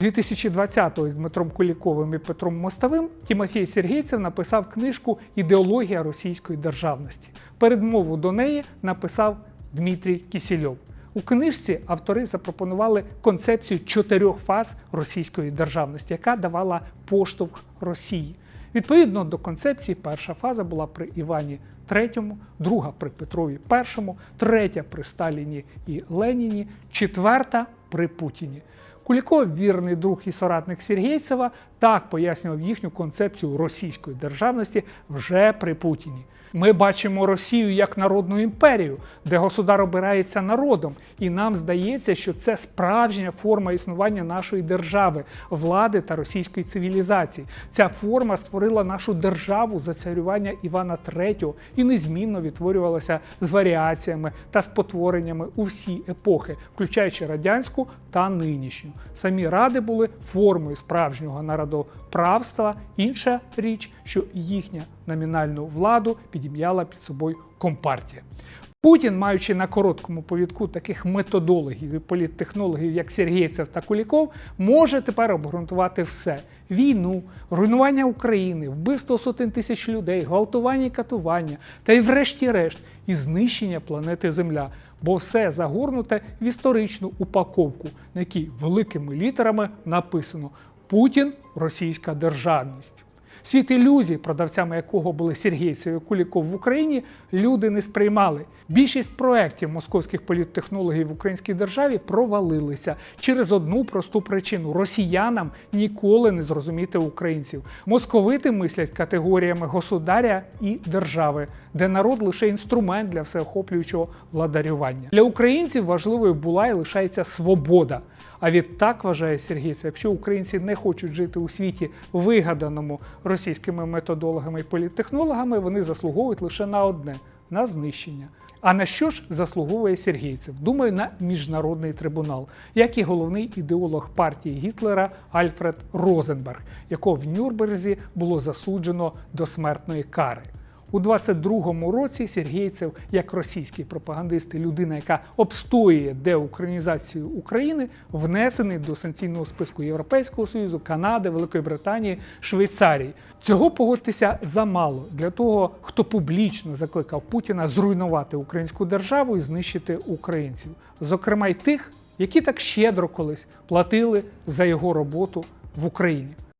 2020-го з Дмитром Куліковим і Петром Мостовим Тімофій Сергійцев написав книжку Ідеологія російської державності. Передмову до неї написав Дмитрій Кісільов. У книжці автори запропонували концепцію чотирьох фаз російської державності, яка давала поштовх Росії. Відповідно до концепції, перша фаза була при Івані III, друга при Петрові І, третя при Сталіні і Леніні, четверта при Путіні. Куліков, вірний друг і соратник Сергійцева, так пояснював їхню концепцію російської державності вже при Путіні. Ми бачимо Росію як народну імперію, де государ обирається народом, і нам здається, що це справжня форма існування нашої держави, влади та російської цивілізації. Ця форма створила нашу державу за царювання Івана III і незмінно відтворювалася з варіаціями та спотвореннями у всі епохи, включаючи радянську та нинішню. Самі ради були формою справжнього народоправства. Інша річ, що їхня номінальну владу підім'яла під собою компартія. Путін, маючи на короткому повідку таких методологів і політтехнологів, як Сергійцев та Куліков, може тепер обґрунтувати все: війну, руйнування України, вбивство сотень тисяч людей, гвалтування і катування, та й, врешті-решт, і знищення планети Земля. Бо все загорнуте в історичну упаковку, на якій великими літерами написано Путін російська державність. Світ ілюзій, продавцями якого були Сергійцев і Куліков в Україні, люди не сприймали. Більшість проєктів московських політтехнологів в українській державі провалилися через одну просту причину: росіянам ніколи не зрозуміти українців. Московити мислять категоріями государя і держави, де народ лише інструмент для всеохоплюючого владарювання. Для українців важливою була і лишається свобода. А відтак вважає Сергійцев, якщо українці не хочуть жити у світі, вигаданому російськими методологами і політтехнологами, вони заслуговують лише на одне на знищення. А на що ж заслуговує Сергійцев? Думаю, на міжнародний трибунал, як і головний ідеолог партії Гітлера Альфред Розенберг, якого в Нюрнберзі було засуджено до смертної кари. У 22-му році Сергійцев, як російський пропагандист і людина, яка обстоює деукраїнізацію України, внесений до санкційного списку Європейського Союзу, Канади, Великої Британії, Швейцарії. Цього погодьтеся замало для того, хто публічно закликав Путіна зруйнувати українську державу і знищити українців, зокрема й тих, які так щедро колись платили за його роботу в Україні.